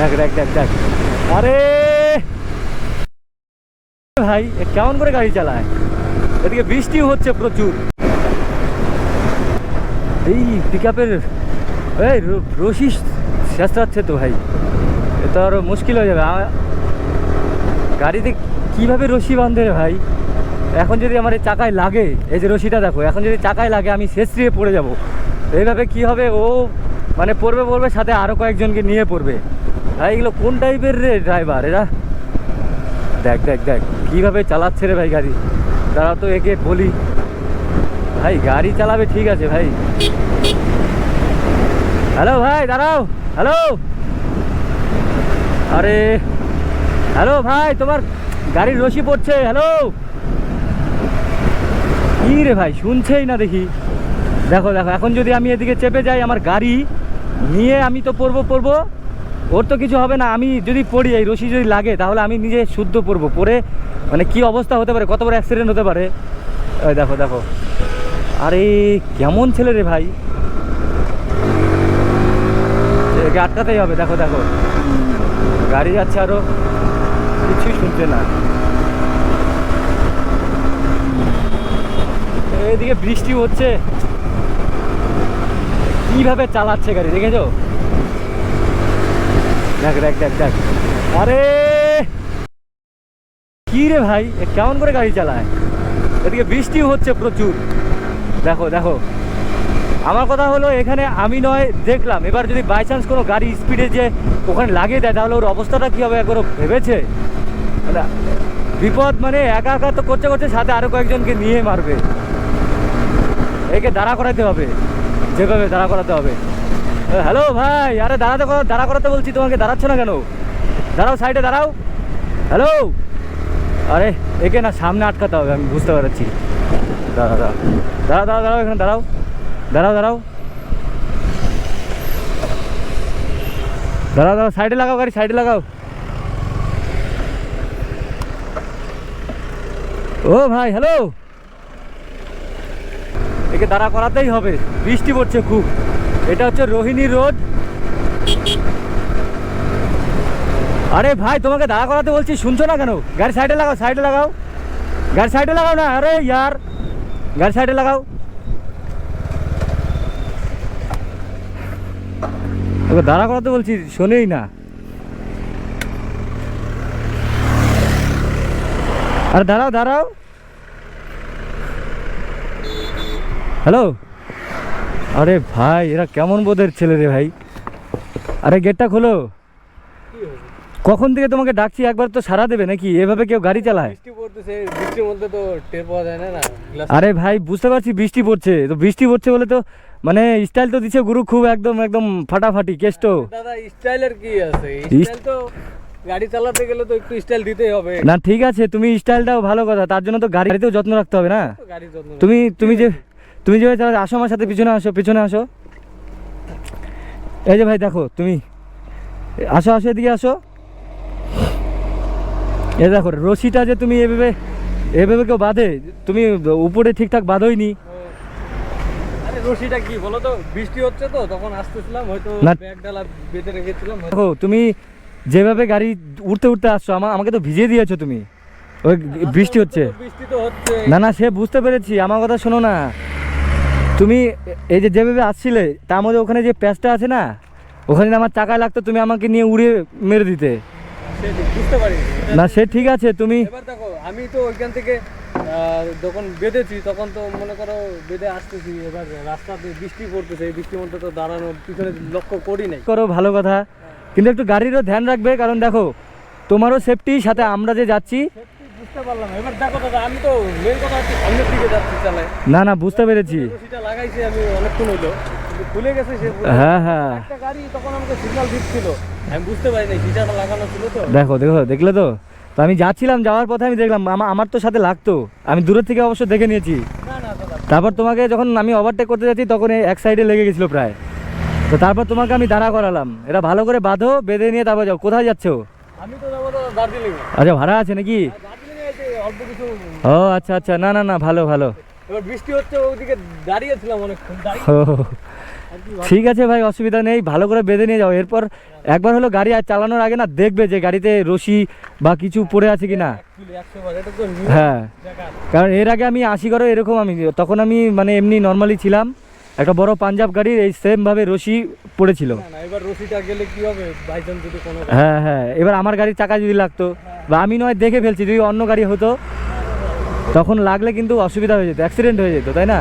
দেখ দেখ দেখ দেখ। আরে! ভাই কেমন করে গাড়ি চালায়? এদিকে বৃষ্টি হচ্ছে প্রচুর। এই পিক আপের এই রশি শেষরাচ্ছে তো ভাই। এ তো আরও মুশকিল হয়ে যাবে। গাড়িতে কীভাবে রশি বাঁধে ভাই? এখন যদি আমার এই চাকায় লাগে, এই যে রশিটা দেখো, এখন যদি চাকায় লাগে, আমি শেষরিয়ে পড়ে যাব। এইভাবে কি হবে? ও মানে পড়বে পড়বে, সাথে আরও কয়েকজনকে নিয়ে পড়বে। ভাই, এগুলো কোন টাইপের রে ড্রাইভার এরা দেখ দেখ দেখ, কীভাবে চালাচ্ছে রে ভাই গাড়ি? তারা তো একে বলি। ভাই, গাড়ি চালাবে ঠিক আছে ভাই। হ্যালো ভাই, দাঁড়াও। হ্যালো আরে হ্যালো ভাই, তোমার গাড়ির রশি পড়ছে। হ্যালো কি রে ভাই, শুনছেই না দেখি। দেখো দেখো, এখন যদি আমি এদিকে চেপে যাই আমার গাড়ি, নিয়ে আমি তো পড়ব পড়ব। ওর তো কিছু হবে না, আমি যদি পড়ি, এই রশি যদি লাগে, তাহলে আমি নিজে শুদ্ধ পড়ব। পরে মানে কি অবস্থা হতে পারে, কত বড় অ্যাক্সিডেন্ট হতে পারে? দেখো দেখো। আরে, কেমন ছেলে রে ভাই। আটকাতেই হবে, দেখো দেখো। গাড়ি যাচ্ছে আরও। কিছুই শুনছে না। এদিকে বৃষ্টি হচ্ছে। কীভাবে চালাচ্ছে গাড়ি, দেখেছ? দেখ দেখ দেখ দেখ। আরে! কি রে ভাই? কেমন করে গাড়ি চালায়? এদিকে বৃষ্টি হচ্ছে প্রচুর। দেখো দেখো। আমার কথা হলো, এখানে আমি নয়, দেখলাম। এবার যদি বাই চান্স কোনো গাড়ি স্পিডে যে ওখানে লাগিয়ে দেয়, তাহলে ওর অবস্থাটা কী হবে একবারও ভেবেছে? মানে বিপদ মানে একা একা তো করতে করতে সাথে আরও কয়েকজনকে নিয়ে মারবে। একে দাঁড়া করাতে হবে। যেভাবে দাঁড়া করাতে হবে। হ্যালো ভাই, আরে দাঁড়াতে দাঁড়া করাতে বলছি, তোমাকে দাঁড়াচ্ছ না কেন? দাঁড়াও সাইডে দাঁড়াও। হ্যালো? আরে, একে না সামনে আটকাতে হবে, আমি বুঝতে পারছি। দাঁড়া দাঁড়াও দাঁড়াও দাঁড়াও দাঁড়াও এখানে, দাঁড়াও। দাঁড়াও দাঁড়াও। দাঁড়াও দাঁড়াও সাইডে লাগাও গাড়ি সাইডে লাগাও। ও ভাই, হ্যালো? একে দাঁড়া করাতেই হবে, বৃষ্টি পড়ছে খুব। এটা হচ্ছে রোহিণী রোড। আরে ভাই, তোমাকে দাঁড়া করাতে বলছি, শুনছো না কেন? গাড়ি সাইডে লাগাও সাইডে লাগাও। গাড়ি সাইডে লাগাও না, আরে ইয়ার। গাড়ি সাইডে লাগাও। ওকে দাঁড়া করাতে বলছি, শোনেই না। আরে দাঁড়াও দাঁড়াও। হ্যালো? আরে ভাই এরা কেমন বোধের ছেলে রে ভাই? আরে গেটটা খোলো। কখন থেকে তোমাকে ডাকছি একবার তো সারা দেবে নাকি? এভাবে কেউ গাড়ি চালায়? বৃষ্টির মধ্যে তো টের পাওয়া যায় না না? আরে ভাই বুঝতে পারছি বৃষ্টি পড়ছে। তো বৃষ্টি পড়ছে বলে তো মানে স্টাইল তো দিচ্ছে গুরু খুব একদম একদম ফাটাফাটি কেষ্ট। দাদা স্টাইলের কি আছে? স্টাইল তো গাড়ি চালাতে গেলে তো একটু স্টাইল দিতেই হবে। না ঠিক আছে তুমি স্টাইলটাও ভালো কথা তার জন্য তো গাড়িতেও যত্ন রাখতে হবে না। তুমি তুমি যে তুমি যেভাবে চালাচ্ছ, আসো আমার সাথে পিছনে আসো পিছনে আসো। এই যে ভাই দেখো তুমি। আসো আসো এদিকে আসো। এই দেখো রশিটা যে তুমি এভাবে এভাবে কেউ বাঁধে তুমি উপরে ঠিকঠাক বাঁধোইনি। রশিটা কি বলো তো? বৃষ্টি হচ্ছে তো তখন আসতেছিলাম হয়তো না। বেঁধে রেখেছিলাম দেখো তুমি যেভাবে গাড়ি উঠতে উঠতে আসছো আমা আমাকে তো ভিজিয়ে দিয়েছ তুমি। ওই বৃষ্টি হচ্ছে। না না সে বুঝতে পেরেছি আমার কথা শোনো না। তুমি এই যে যেভাবে আসছিলে তার মধ্যে ওখানে যে প্যাচটা আছে না ওখানে আমার টাকা লাগতো তুমি আমাকে নিয়ে উড়িয়ে মেরে দিতে। বুঝতে পারি না সে ঠিক আছে তুমি এবার দেখো আমি তো ওইখান থেকে যখন বেঁধেছি তখন তো মনে করো বেঁধে আসতেছি এবার রাস্তাতে বৃষ্টি পড়তেছে এই বৃষ্টির মধ্যে তো দাঁড়ানো পিছনে লক্ষ্য করি নাই। করো ভালো কথা। কিন্তু একটু গাড়িরও ধ্যান রাখবে কারণ দেখো তোমারও সেফটি সাথে আমরা যে যাচ্ছি বুঝতে পারলাম না। এবার দেখো দাদা আমি তো মেন কথা হচ্ছে সামনের দিকে যাচ্ছি চালায় না না বুঝতে পেরেছি। রশিটা লাগাইছি আমি অনেকক্ষণ হইল। খুলে গেছে সে হ্যাঁ হ্যাঁ। একটা গাড়ি তখন আমাকে সিগন্যাল দিচ্ছিল। আমি বুঝতে পারি নাই সিটাটা লাগানো ছিল তো। দেখো দেখো দেখলে তো? তো আমি যাচ্ছিলাম যাওয়ার পথে আমি দেখলাম আমার তো সাথে লাগতো। আমি দূরের থেকে অবশ্য দেখে নিয়েছি। তারপর তোমাকে যখন আমি ওভারটেক করতে যাচ্ছি তখন এক সাইডে লেগে গেছিল প্রায়। তো তারপর তোমাকে আমি দাঁড়া করালাম। এটা ভালো করে বাঁধো বেঁধে নিয়ে তারপর যাও। কোথায় যাচ্ছ? আমি তো যাব দার্জিলিং আচ্ছা ভাড়া আছে নাকি? অল্প কিছু ও আচ্ছা আচ্ছা। না না না ভালো ভালো। এবার বৃষ্টি হচ্ছে ওইদিকে দাঁড়িয়েছিলাম অনেকক্ষণ ঠিক আছে ভাই অসুবিধা নেই ভালো করে বেঁধে নিয়ে যাও। এরপর একবার হলো গাড়ি আর চালানোর আগে না দেখবে যে গাড়িতে রশি বা কিছু পড়ে আছে কি না হ্যাঁ। কারণ এর আগে আমি আশি করে এরকম আমি তখন আমি মানে এমনি নর্মালি ছিলাম। একটা বড় পাঞ্জাব গাড়ির এই সেমভাবে রশি পড়েছিল। এবার রশিটা গেলে কি হবে? হ্যাঁ হ্যাঁ। এবার আমার গাড়ির চাকা যদি লাগতো। বা আমি নয় দেখে ফেলছি যদি অন্য গাড়ি হতো তখন লাগলে কিন্তু অসুবিধা হয়ে যেত অ্যাক্সিডেন্ট হয়ে যেত তাই না?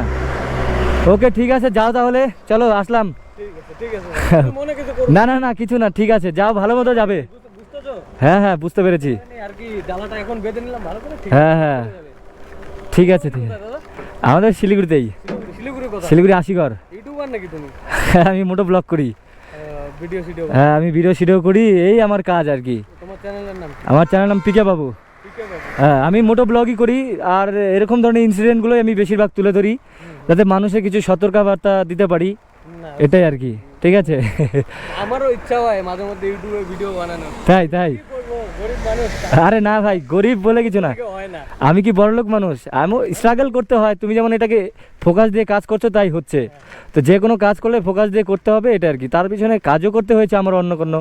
ওকে ঠিক আছে যাও তাহলে চলো আসলাম। না না না কিছু না ঠিক আছে যাও ভালো মতো যাবে। হ্যাঁ হ্যাঁ বুঝতে পেরেছি। হ্যাঁ হ্যাঁ ঠিক আছে ঠিক আছে। আমাদের শিলিগুড়িতেই। শিলিগুড়ি আশিগড় ইউটিউবার আমি মোটো ব্লগ করি। হ্যাঁ আমি ভিডিও সিডিও করি এই আমার কাজ আর কি। আমার চ্যানেল নাম পিকে বাবু। হ্যাঁ আমি মোটো ব্লগই করি আর এরকম ধরনের ইনসিডেন্টগুলোই আমি বেশিরভাগ তুলে ধরি যাতে মানুষের কিছু সতর্কবার্তা দিতে পারি। এটাই আর কি ঠিক আছে? আমারও ইচ্ছা হয় মাঝে মধ্যে ইউটিউবে ভিডিও বানানো তাই তাই। আরে না ভাই গরিব বলে কিছু না। হয় আমি কি বড়লোক মানুষ? আমি স্ট্রাগল করতে হয়। তুমি যেমন এটাকে ফোকাস দিয়ে কাজ করছ তাই হচ্ছে। তো যে কোনো কাজ করলে ফোকাস দিয়ে করতে হবে এটা আর কি। তার পিছনে কাজও করতে হয়েছে আমার অন্য কোনো।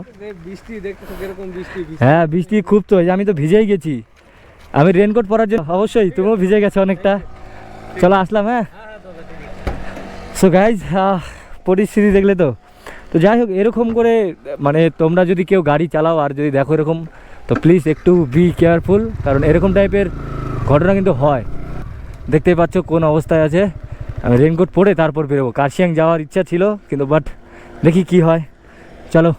হ্যাঁ বৃষ্টি খুব তো আমি তো ভিজেই গেছি। আমি রেনকোট পরার জন্য অবশ্যই তুমিও ভিজে গেছো অনেকটা। চলো আসলাম হ্যাঁ? হ্যাঁ হ্যাঁ সো গাইজ পরিস্থিতি দেখলে তো। তো যাই হোক, এরকম করে মানে তোমরা যদি কেউ গাড়ি চালাও আর যদি দেখো এরকম, তো প্লিজ একটু বি কেয়ারফুল কারণ এরকম টাইপের ঘটনা কিন্তু হয়। দেখতেই পাচ্ছ কোন অবস্থায় আছে। আমি রেনকোট পরে তারপর বেরোবো। কার্শিয়াং যাওয়ার ইচ্ছা ছিল, কিন্তু বাট দেখি কি হয়। চলো।